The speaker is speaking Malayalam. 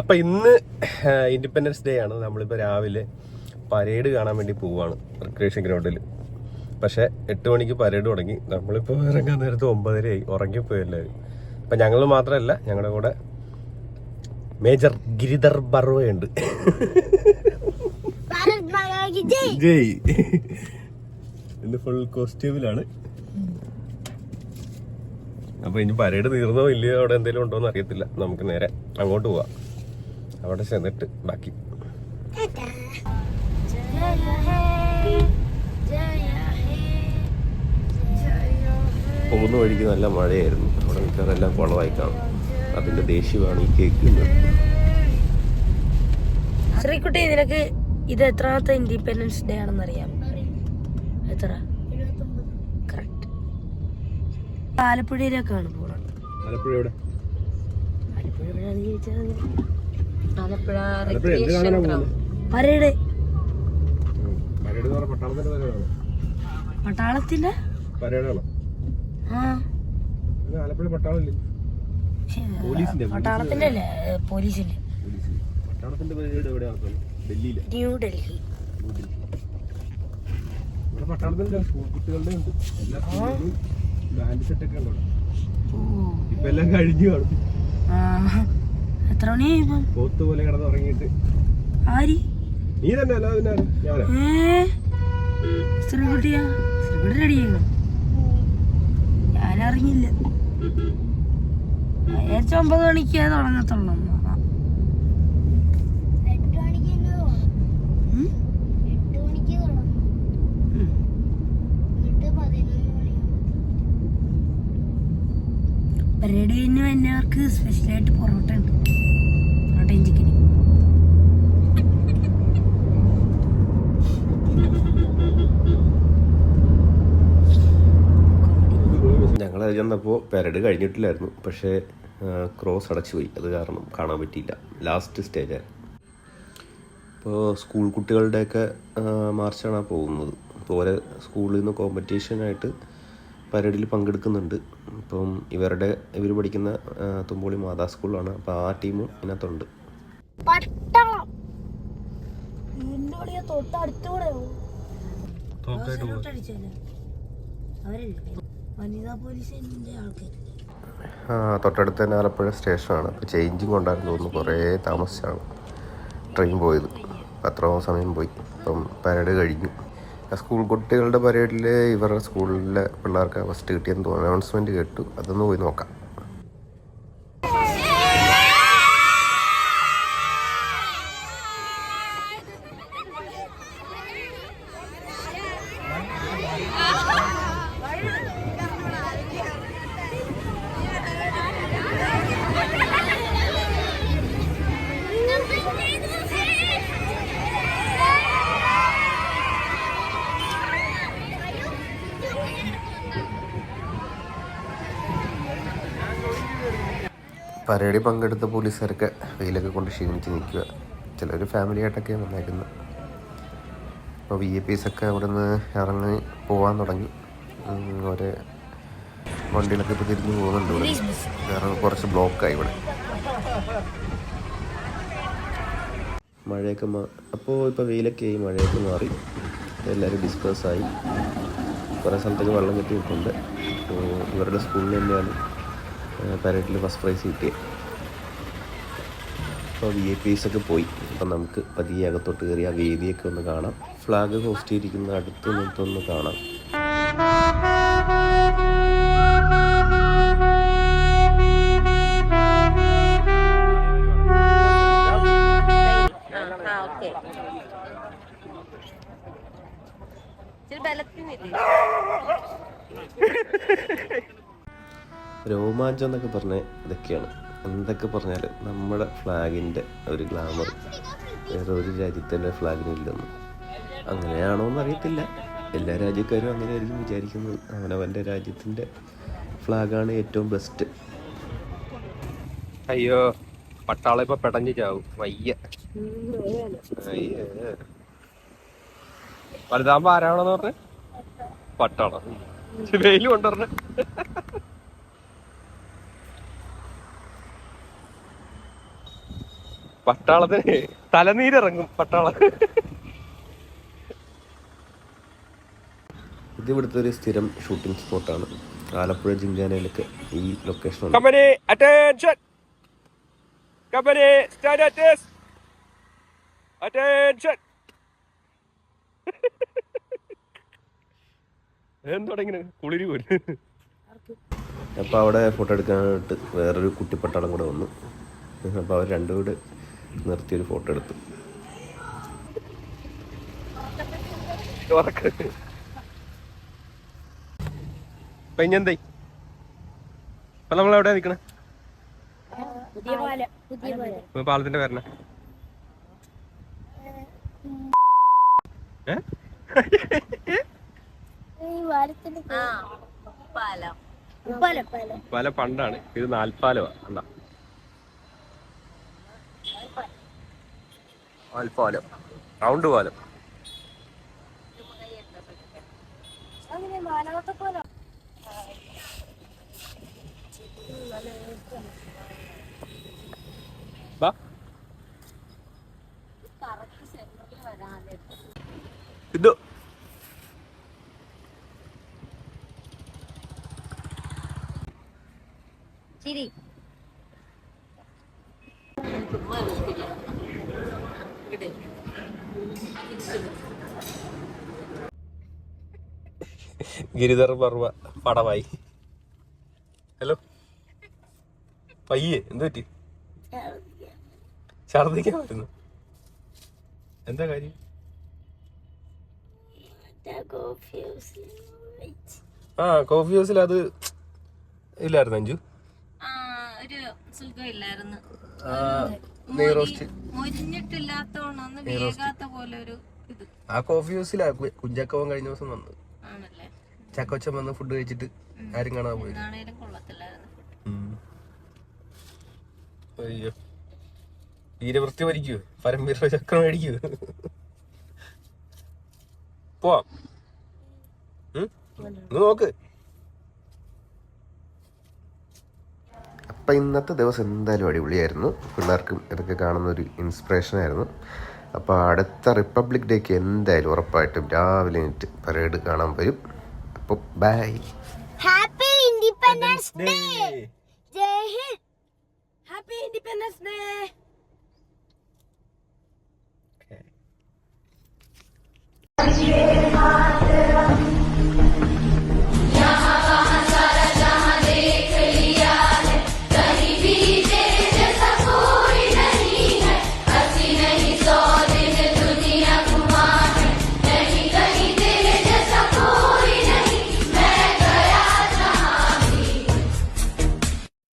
അപ്പൊ ഇന്ന് ഇൻഡിപെൻഡൻസ് ഡേ ആണ്. നമ്മളിപ്പോ രാവിലെ പരേഡ് കാണാൻ വേണ്ടി പോവാണ് റിക്രിയേഷൻ ഗ്രൗണ്ടിൽ പക്ഷെ എട്ട് മണിക്ക് പരേഡ് തുടങ്ങി. നമ്മളിപ്പോ ഇറങ്ങാൻ നേരത്ത് ഒമ്പതരയായി. ഉറങ്ങിപ്പോയി എല്ലാവരും അപ്പൊ ഞങ്ങൾ മാത്രമല്ല ഞങ്ങളുടെ കൂടെ മേജർ ഗിരിധർ ബർവയുണ്ട്. ജയ്. ഇന്ന് ഫുൾ കോസ്റ്റ്യൂമിലാണ് അപ്പൊ ഇനി പരേഡ് തീർന്നോ ഇല്ലയോ അവിടെ എന്തെങ്കിലും ഉണ്ടോ എന്ന് അറിയത്തില്ല. നമുക്ക് നേരെ അങ്ങോട്ട് പോവാം. അവിടെ ചെന്നിട്ട് ബാക്കി. പോകുന്ന വഴിക്ക് നല്ല മഴയായിരുന്നു. അവിടെ മിക്കവാറെല്ലാം കുളമായി കാണും. അതിന്റെ ദേഷ്യമാണ് ഈ കേക്ക് ശ്രീക്കുട്ടി നിനക്ക് ഇത് എത്രാമത്തെ ഇൻഡിപെൻഡൻസ് ഡേ ആണെന്ന് അറിയാം എത്ര? കറക്റ്റ് ആലപ്പുഴയിലേക്കാണ് പോണത്. ആലപ്പുഴ എവിടെ? ആലപ്പുഴ. ആലപ്പുഴ പോകുന്നത്? പരേഡ്. പട്ടാളത്തിന്റെ പട്ടാളത്തിന്റെ? അല്ലേ? പോലീസിന്റെ. പട്ടാളത്തിന്റെ പരേഡ് എവിടെയാണ് ഡൽഹിയിലെ. ന്യൂ ഡൽഹി. ഇവിടെ പട്ടാളത്തിന്റെ സ്കൂൾ കുട്ടികളുടെ ഉണ്ട്. എല്ലാ സ്കൂളിലും ബാൻഡ് സെറ്റ് ഒക്കെ ഉണ്ട് ഓ. ഇപ്പൊ എല്ലാം കഴിഞ്ഞു കാണും. എത്ര മണിയായി പോലെ കിടന്ന് ഉറങ്ങിയിട്ട് ആരി? നീ തന്നെ അല്ല ശ്രീകുട്ടിയാ? ശ്രീകുട്ടി റെഡിയായിരുന്നു ഞാനറിഞ്ഞില്ല. വിചാരിച്ച ഒമ്പത് മണിക്കേ തുടങ്ങത്തുള്ളൂ. പരേഡ് കഴിഞ്ഞ് വരുന്നവർക്ക് സ്പെഷ്യലായിട്ട് പൊറോട്ട ഉണ്ട്. ചെന്നപ്പോൾ പെരഡ് കഴിഞ്ഞിട്ടില്ലായിരുന്നു. പക്ഷേ ക്രോസ് അടച്ചുപോയി അത് കാരണം കാണാൻ പറ്റിയില്ല. ലാസ്റ്റ് സ്റ്റേജ് ഇപ്പോൾ സ്കൂൾ കുട്ടികളുടെയൊക്കെ മാർച്ചാണ് പോകുന്നത്. ഇപ്പോൾ ഓരോ സ്കൂളിൽ നിന്ന് കോമ്പറ്റീഷനായിട്ട് പരേഡിൽ പങ്കെടുക്കുന്നുണ്ട്. ഇപ്പം ഇവരുടെ ഇവർ പഠിക്കുന്ന ആ, തുമ്പോളി മാതാ സ്കൂളാണ് അപ്പം ആ ടീമും ഇതിനകത്തുണ്ട്. തൊട്ടടുത്തൂടെ അവരല്ലേ? വനിതാ തൊട്ടടുത്ത് തന്നെ ആലപ്പുഴ സ്റ്റേഷനാണ്. അപ്പോൾ ചേഞ്ചിങ് ഉണ്ടായിരുന്നു തോന്നുന്നു കുറേ താമസിച്ചാണ്. ട്രെയിൻ പോയത്. അത്ര സമയം പോയി. അപ്പം പരേഡ് കഴിഞ്ഞു. സ്കൂൾ കുട്ടികളുടെ പരേഡിൽ ഇവരുടെ സ്കൂളിലെ പിള്ളേർക്ക് ഫസ്റ്റ് കിട്ടിയെന്ന് തോന്നുന്നു. അനൗൺസ്മെന്റ് കേട്ടു. അതൊന്ന് പോയി നോക്കാം. പരേഡിൽ പങ്കെടുത്ത പോലീസുകാരൊക്കെ വെയിലൊക്കെ കൊണ്ട് ക്ഷീണിച്ച് നിൽക്കുക. ചിലർ ഫാമിലി ആയിട്ടൊക്കെ വന്നേക്കുന്നത് അപ്പോൾ വി എ പിസൊക്കെ അവിടെ നിന്ന് ഇറങ്ങി പോകാൻ തുടങ്ങി. ഒരു വണ്ടിയിലൊക്കെ ഇപ്പോൾ തിരിഞ്ഞ് പോകുന്നുണ്ട് ഇവിടെ. വേറെ കുറച്ച് ബ്ലോക്കായി ഇവിടെ. മഴയൊക്കെ മാ അപ്പോൾ ഇപ്പോൾ വെയിലൊക്കെ ആയി മഴയൊക്കെ മാറി. എല്ലാവരും ഡിസ്പേഴ്സായി കുറേ സ്ഥലത്തേക്ക് വെള്ളം കെട്ടി നിൽക്കുന്നുണ്ട് ഇവരുടെ സ്കൂളിൽ തന്നെയാണ് പരേഡിൽ ഫസ്റ്റ് പ്രൈസ് കിട്ടിയത് അപ്പോൾ വി ഐ പീസ് ഒക്കെ പോയി. അപ്പം നമുക്ക് പതിയെ അകത്തോട്ട് കയറി ആ വേദിയൊക്കെ ഒന്ന് കാണാം. ഫ്ലാഗ് ഹോസ്റ്റ് ചെയ്തിരിക്കുന്ന അടുത്ത് നിന്നൊന്ന് കാണാം. ഇച്ചിരി ബലത്തിനില്ലേ? രോമാഞ്ചം എന്നൊക്കെ പറഞ്ഞാൽ ഇതൊക്കെയാണ്. എന്തൊക്കെ പറഞ്ഞാലും നമ്മുടെ ഫ്ലാഗിന്റെ ഒരു ഗ്ലാമർ വേറെ ഒരു രാജ്യത്തിന്റെ ഫ്ലാഗിനില്ലെന്ന് അങ്ങനെയാണോ എന്ന് അറിയത്തില്ല എല്ലാ രാജ്യക്കാരും അങ്ങനെയായിരിക്കും വിചാരിക്കുന്നത്. അവനവന്റെ രാജ്യത്തിന്റെ ഫ്ലാഗാണ് ഏറ്റവും ബെസ്റ്റ് അയ്യോ പട്ടാളം ഇപ്പൊ പെടഞ്ഞു ചാവും. വയ്യ. വലുതാകുമ്പോ ആരാണെന്ന് പറഞ്ഞ? പട്ടാളം. വെയിലും കൊണ്ടുവരണേ. പട്ടാളത്തിന് തലനീരിറങ്ങും പട്ടാളം. ഇത് ഇവിടുത്തെ ഒരു സ്ഥിരം ഷൂട്ടിംഗ് സ്പോട്ടാണ്. ആലപ്പുഴ ജിങ്കാനയിലൊക്കെ ഈ ലൊക്കേഷൻ കുളിരി പോലും? അപ്പോൾ അവിടെ ഫോട്ടോ എടുക്കാനായിട്ട് വേറൊരു കുട്ടിപ്പട്ടാളം കൂടെ വന്നു. അപ്പോൾ അവർ രണ്ടും കൂടെ നിർത്തിയൊരു ഫോട്ടോ എടുത്തു. ഉറക്ക്. ഇപ്പൊ ഇനി എന്തായി? നമ്മൾ എവിടെ നിക്കണേ പാലത്തിന്റെ പേരണ ഏ? ഈ പാലത്തിന്റെ പാലം പാലം പാലം പാലം പണ്ടാണ്. ഇത് നാൽപ്പാലോ അല്ല നാൽപ്പാലം റൗണ്ട് പാലം. ഇത് ചിരി. ഗിരിധർ പർവ പടവായി. ഹലോ? പയ്യെ എന്ത് പറ്റി? ഛർദിക്കാൻ പറ്റുന്നു. എന്താ കാര്യം? ആ കോഫി ഹൗസിൽ അത് ഇല്ലായിരുന്നു അഞ്ചു? ഒരു സുഖമില്ലായിരുന്നു വേകാത്ത പോലെ ഒരു ഇത്. ആ കോഫി ഹൗസിലാ കുഞ്ചാക്കവൻ കഴിഞ്ഞ ദിവസം വന്നത് ആണല്ലേ? ചക്കോച്ചൻ വന്ന് ഫുഡ് കഴിച്ചിട്ട് ആരും കാണാൻ പോയി. എന്താണേലും കൊള്ളത്തില്ലായിരുന്നു അയ്യോ. തീരെ വൃത്തി ഭരിക്കൂ പരമ്പര ചക്രം മേടിക്കൂ പോവാം. നോക്ക്. അപ്പം ഇന്നത്തെ ദിവസം എന്തായാലും അടിപൊളിയായിരുന്നു. പിള്ളേർക്കും ഇതൊക്കെ കാണുന്ന ഒരു ഇൻസ്പിറേഷനായിരുന്നു അപ്പോൾ അടുത്ത റിപ്പബ്ലിക് ഡേക്ക് എന്തായാലും ഉറപ്പായിട്ടും രാവിലെ എനിക്ക് പരേഡ് കാണാൻ വരും. അപ്പോൾ ബൈ ഹാപ്പി ഇൻഡിപെൻഡൻസ് ഡേ ജയ് Hind. Happy independence day okay